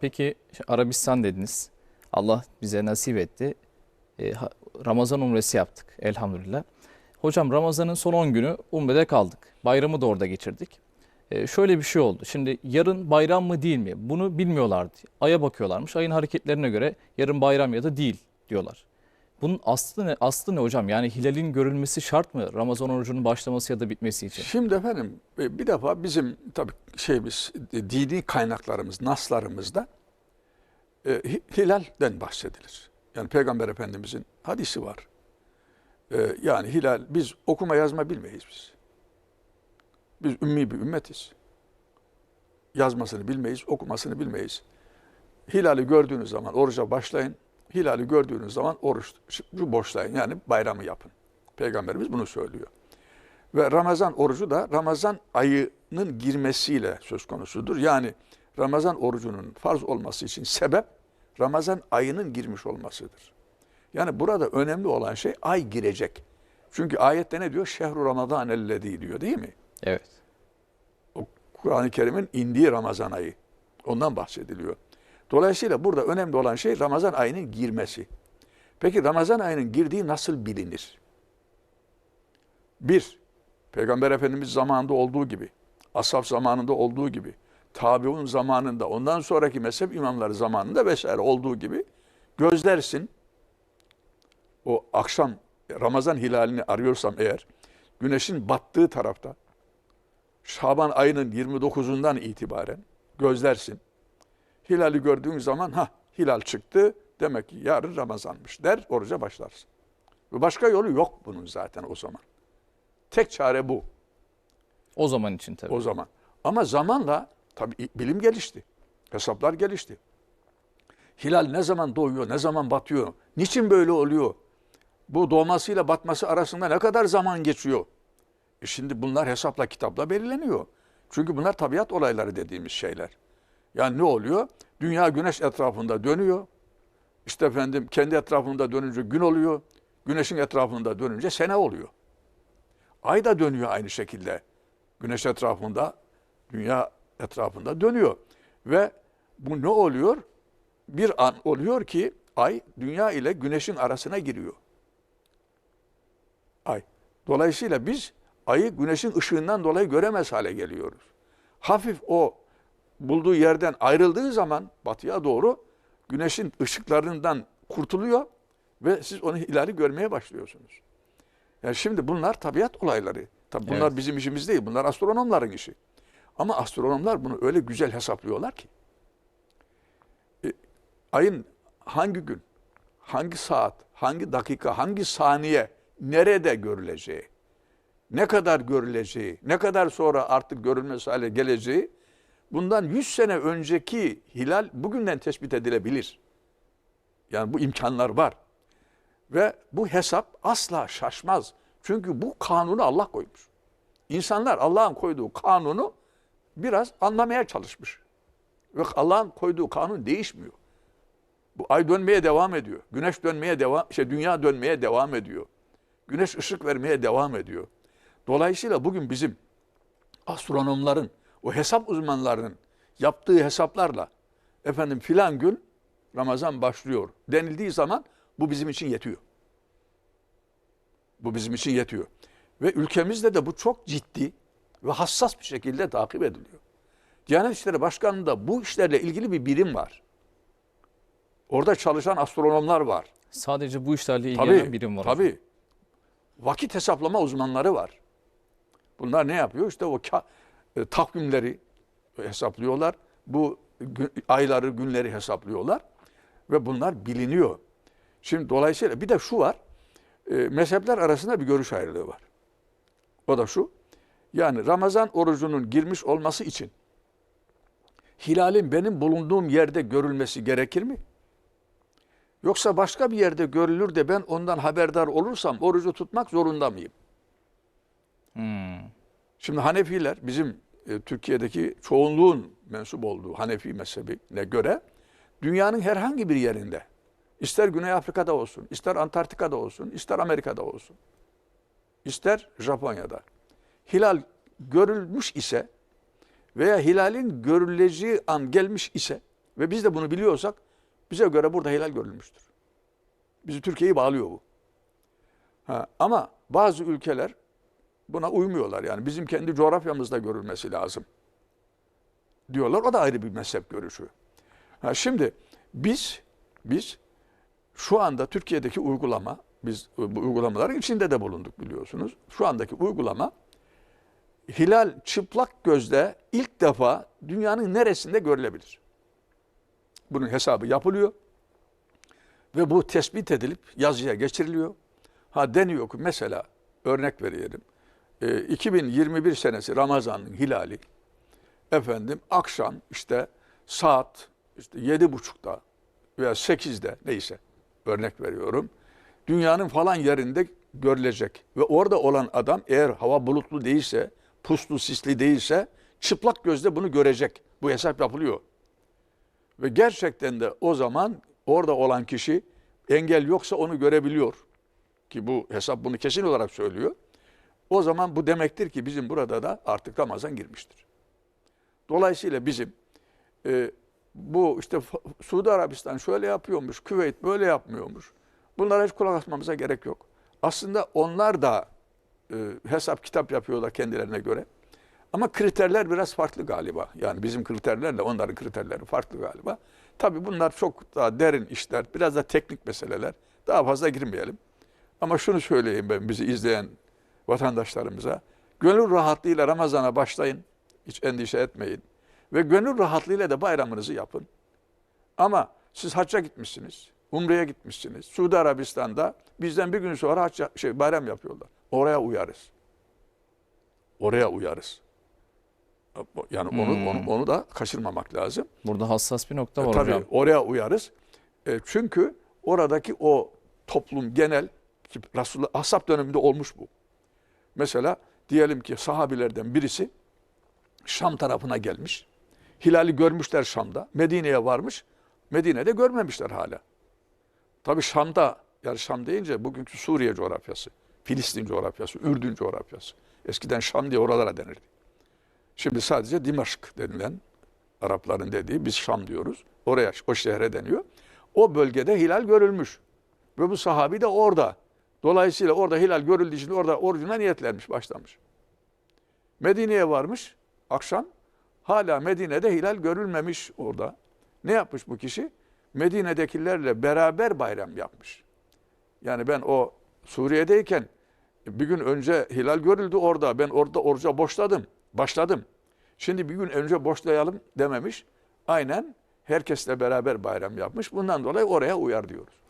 Peki Arabistan dediniz. Allah bize nasip etti. E, Ramazan umresi yaptık elhamdülillah. Hocam Ramazan'ın son 10 günü umrede kaldık. Bayramı da orada geçirdik. E, şöyle bir şey oldu. Şimdi yarın bayram mı değil mi? Bunu bilmiyorlardı. Aya bakıyorlarmış. Ayın hareketlerine göre yarın bayram ya da değil diyorlar. Bunun aslı ne, aslı ne hocam? Yani hilalin görülmesi şart mı? Ramazan orucunun başlaması ya da bitmesi için. Şimdi efendim e, bir defa bizim tabii şeyimiz e, dini kaynaklarımız, naslarımızda e, hi- hilalden bahsedilir. Yani Peygamber Efendimizin hadisi var. E, yani hilal biz okuma yazma bilmeyiz biz. Biz ümmi bir ümmetiz. Yazmasını bilmeyiz, okumasını bilmeyiz. Hilali gördüğünüz zaman oruca başlayın. Hilali gördüğünüz zaman oruç boşlayın. Yani bayramı yapın. Peygamberimiz bunu söylüyor. Ve Ramazan orucu da Ramazan ayının girmesiyle söz konusudur. Yani Ramazan orucunun farz olması için sebep Ramazan ayının girmiş olmasıdır. Yani burada önemli olan şey ay girecek. Çünkü ayette ne diyor? Şehru Ramazan ellezî diyor değil mi? Evet. O Kur'an-ı Kerim'in indiği Ramazan ayı. Ondan bahsediliyor. Dolayısıyla burada önemli olan şey Ramazan ayının girmesi. Peki Ramazan ayının girdiği nasıl bilinir? Bir, Peygamber Efendimiz zamanında olduğu gibi, ashab zamanında olduğu gibi, tabiun zamanında, ondan sonraki mezhep imamları zamanında vesaire olduğu gibi gözlersin. O akşam Ramazan hilalini arıyorsam eğer, güneşin battığı tarafta, Şaban ayının 29'undan itibaren gözlersin. Hilali gördüğün zaman ha hilal çıktı demek ki yarın Ramazanmış der oruca başlarsın. Ve başka yolu yok bunun zaten o zaman. Tek çare bu O zaman için tabii. o zaman. Ama zamanla tabii bilim gelişti. Hesaplar gelişti. Hilal ne zaman doğuyor, ne zaman batıyor, niçin böyle oluyor? Bu doğmasıyla batması arasında ne kadar zaman geçiyor? E şimdi bunlar hesapla kitapla belirleniyor. Çünkü bunlar tabiat olayları dediğimiz şeyler. Yani ne oluyor? Dünya güneş etrafında dönüyor. İşte efendim kendi etrafında dönünce gün oluyor. Güneşin etrafında dönünce sene oluyor. Ay da dönüyor aynı şekilde. Güneş etrafında, dünya etrafında dönüyor. Ve bu ne oluyor? Bir an oluyor ki ay dünya ile güneşin arasına giriyor. Ay. Dolayısıyla biz ayı güneşin ışığından dolayı göremez hale geliyoruz. Hafif o bulduğu yerden ayrıldığı zaman batıya doğru güneşin ışıklarından kurtuluyor ve siz onu hilali görmeye başlıyorsunuz. Yani şimdi bunlar tabiat olayları. Tabii bunlar Evet. bizim işimiz değil. Bunlar astronomların işi. Ama astronomlar bunu öyle güzel hesaplıyorlar ki. E, ayın hangi gün, hangi saat, hangi dakika, hangi saniye, nerede görüleceği, ne kadar görüleceği, ne kadar sonra artık görülmesi hale geleceği, bundan 100 sene önceki hilal bugünden tespit edilebilir. Yani bu imkanlar var. Ve bu hesap asla şaşmaz. Çünkü bu kanunu Allah koymuş. İnsanlar Allah'ın koyduğu kanunu biraz anlamaya çalışmış. Ve Allah'ın koyduğu kanun değişmiyor. Bu ay dönmeye devam ediyor. Güneş dönmeye devam, şey dünya dönmeye devam ediyor. Güneş ışık vermeye devam ediyor. Dolayısıyla bugün bizim astronomların, o hesap uzmanlarının yaptığı hesaplarla efendim filan gün Ramazan başlıyor denildiği zaman bu bizim için yetiyor. Bu bizim için yetiyor. Ve ülkemizde de bu çok ciddi ve hassas bir şekilde takip ediliyor. Diyanet İşleri Başkanı'nda bu işlerle ilgili bir birim var. Orada çalışan astronomlar var. Sadece bu işlerle ilgilenen Tabii, birim var. hocam. tabii. Vakit hesaplama uzmanları var. Bunlar ne yapıyor? İşte o e, takvimleri hesaplıyorlar. Bu ayları, günleri hesaplıyorlar. Ve bunlar biliniyor. Şimdi dolayısıyla bir de şu var. E, mezhepler arasında bir görüş ayrılığı var. O da şu. Yani Ramazan orucunun girmiş olması için hilalin benim bulunduğum yerde görülmesi gerekir mi? Yoksa başka bir yerde görülür de ben ondan haberdar olursam orucu tutmak zorunda mıyım? Hmm. Şimdi Hanefiler bizim e, Türkiye'deki çoğunluğun mensup olduğu Hanefi mezhebine göre dünyanın herhangi bir yerinde ister Güney Afrika'da olsun, ister Antarktika'da olsun, ister Amerika'da olsun, ister Japonya'da hilal görülmüş ise veya hilalin görüleceği an gelmiş ise ve biz de bunu biliyorsak bize göre burada hilal görülmüştür. Bizi Türkiye'yi bağlıyor bu. Ha, ama bazı ülkeler buna uymuyorlar. Yani bizim kendi coğrafyamızda görülmesi lazım. Diyorlar. O da ayrı bir mezhep görüşü. Ha, şimdi biz biz şu anda Türkiye'deki uygulama biz bu uygulamaların içinde de bulunduk biliyorsunuz. Şu andaki uygulama hilal çıplak gözle ilk defa dünyanın neresinde görülebilir? Bunun hesabı yapılıyor ve bu tespit edilip yazıya geçiriliyor. Ha deniyor ki mesela örnek verelim. Ee, 2021 senesi Ramazan'ın hilali efendim akşam işte saat işte yedi buçukta veya sekizde neyse örnek veriyorum. Dünyanın falan yerinde görülecek ve orada olan adam eğer hava bulutlu değilse, puslu sisli değilse çıplak gözle bunu görecek. Bu hesap yapılıyor. Ve gerçekten de o zaman orada olan kişi engel yoksa onu görebiliyor. Ki bu hesap bunu kesin olarak söylüyor. O zaman bu demektir ki bizim burada da artık Ramazan girmiştir. Dolayısıyla bizim e, bu işte Suudi Arabistan şöyle yapıyormuş, Küveyt böyle yapmıyormuş. Bunlara hiç kulak asmamıza gerek yok. Aslında onlar da e, hesap kitap yapıyorlar kendilerine göre. Ama kriterler biraz farklı galiba. Yani bizim kriterlerle onların kriterleri farklı galiba. Tabii bunlar çok daha derin işler, biraz da teknik meseleler. Daha fazla girmeyelim. Ama şunu söyleyeyim ben bizi izleyen vatandaşlarımıza. Gönül rahatlığıyla Ramazan'a başlayın. Hiç endişe etmeyin. Ve gönül rahatlığıyla da bayramınızı yapın. Ama siz hacca gitmişsiniz, umreye gitmişsiniz. Suudi Arabistan'da bizden bir gün sonra hac, şey, bayram yapıyorlar. Oraya uyarız. Oraya uyarız. Yani onu, Hmm. onu, onu da kaçırmamak lazım. Burada hassas bir nokta E, var tabii hocam. oraya uyarız. E, çünkü oradaki o toplum genel Resulullah Ashab döneminde olmuş bu. Mesela diyelim ki sahabilerden birisi Şam tarafına gelmiş. Hilali görmüşler Şam'da. Medine'ye varmış. Medine'de görmemişler hala. Tabii Şam'da yani Şam deyince bugünkü Suriye coğrafyası, Filistin coğrafyası, Ürdün coğrafyası. Eskiden Şam diye oralara denirdi. Şimdi sadece Dimaşk denilen Arapların dediği biz Şam diyoruz. Oraya o şehre deniyor. O bölgede hilal görülmüş. Ve bu sahabi de orada. Dolayısıyla orada hilal görüldüğü için orada orucuna niyetlenmiş, başlamış. Medine'ye varmış akşam. Hala Medine'de hilal görülmemiş orada. Ne yapmış bu kişi? Medine'dekilerle beraber bayram yapmış. Yani ben o Suriye'deyken bir gün önce hilal görüldü orada. Ben orada oruca boşladım. Başladım. Şimdi bir gün önce boşlayalım dememiş. Aynen herkesle beraber bayram yapmış. Bundan dolayı oraya uyar diyoruz.